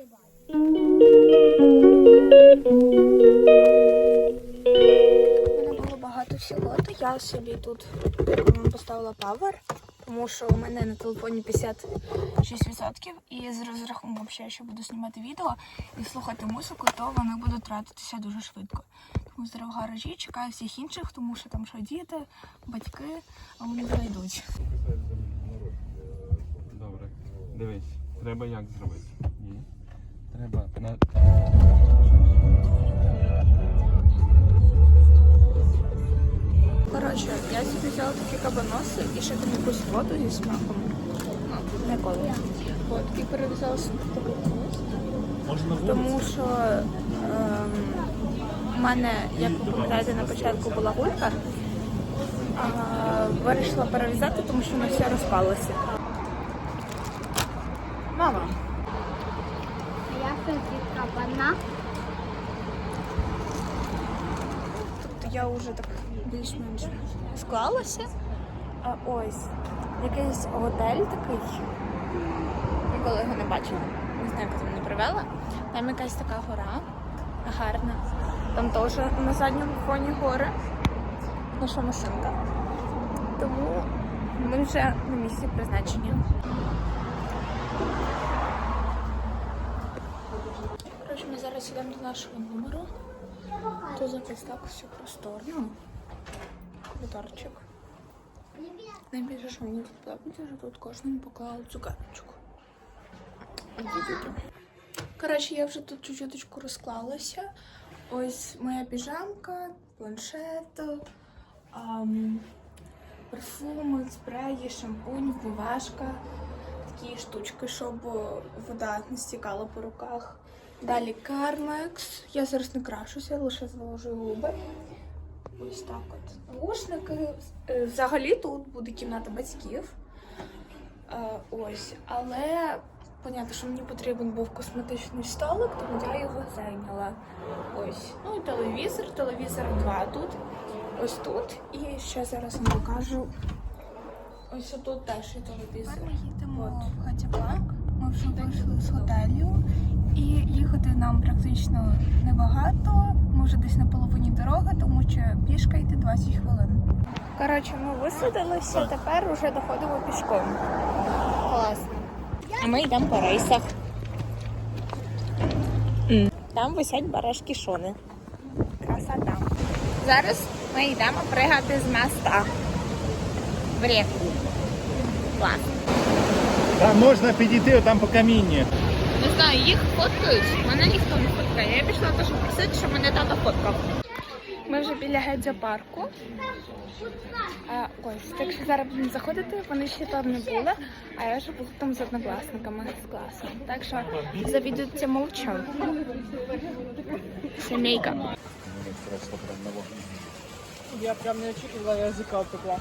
У мене було багато всього, то я собі тут поставила павер, тому що у мене на телефоні 56% і з розрахунком, що буду знімати відео і слухати музику, то вони будуть тратитися дуже швидко. Тому зараз гаражі чекаю всіх інших, тому що там що діти, батьки, а вони зайдуть. Добре. Дивись, треба як зробити? Треба на. Коротше, я собі взяла такі кабаноси і ще там якусь воду зі смаком. Ну, не коло. От, і перев'язала собі таку кабанос. Тому що ем, в мене, як ви пам'ятаєте, на початку була гулька. А, вирішила перев'язати, тому що воно все розпалося. Мама. Кабана. Тобто я вже так більш-менш склалася. А ось якийсь готель такий. Ніколи його не бачила. Не знаю, як мене привела. Там якась така гора гарна. Там теж на задньому фоні гори. Наша машинка. Тому ми вже на місці призначення. Коротше, ми зараз йдемо до нашого номеру. Тут якось так все просторно. Коридорчик. Найбільше, що мені тут подобається, що тут кожному поклали цукерочку. Коротше, я вже тут чуть-чуточку розклалася. Ось моя піжамка, планшет, ам, парфуми, спреї, шампунь, вмивашка, такі штучки, щоб вода не стікала по руках. Далі Кармекс. Я зараз не крашуся, лише зволожу губи. Ось так от. Наушники. Е, Взагалі тут буде кімната батьків. Е, Ось, але понятно, що мені потрібен був косметичний столик, тому я його зайняла. Ось. Ну і телевізор, телевізор 2 тут. Ось тут. І ще зараз вам покажу. Ось тут теж є телевізор. Ми їдемо в Хатібланк. Ми вже вийшли з готелю. Нам практично небагато. Ми вже десь на половині дороги, тому що пішка йти 20 хвилин. Коротше, ми висадилися, тепер вже доходимо пішком. Класно. А ми йдемо по рейсах. Там висять барашки шони. Красота. Зараз ми йдемо пригати з моста. В реку. Клас. Там можна підійти там по камінні. Не знаю, їх фоткають, мене ніхто не фоткає. Я пішла теж просити, щоб мене тато фоткав. Ми вже біля гедзя-парку. Ось, так що зараз будемо заходити, вони ще там не були, а я вже буду там з однокласниками з класом. Так що завідується мовчу. Сімейка. Я прям не очікувала, я язика впекла.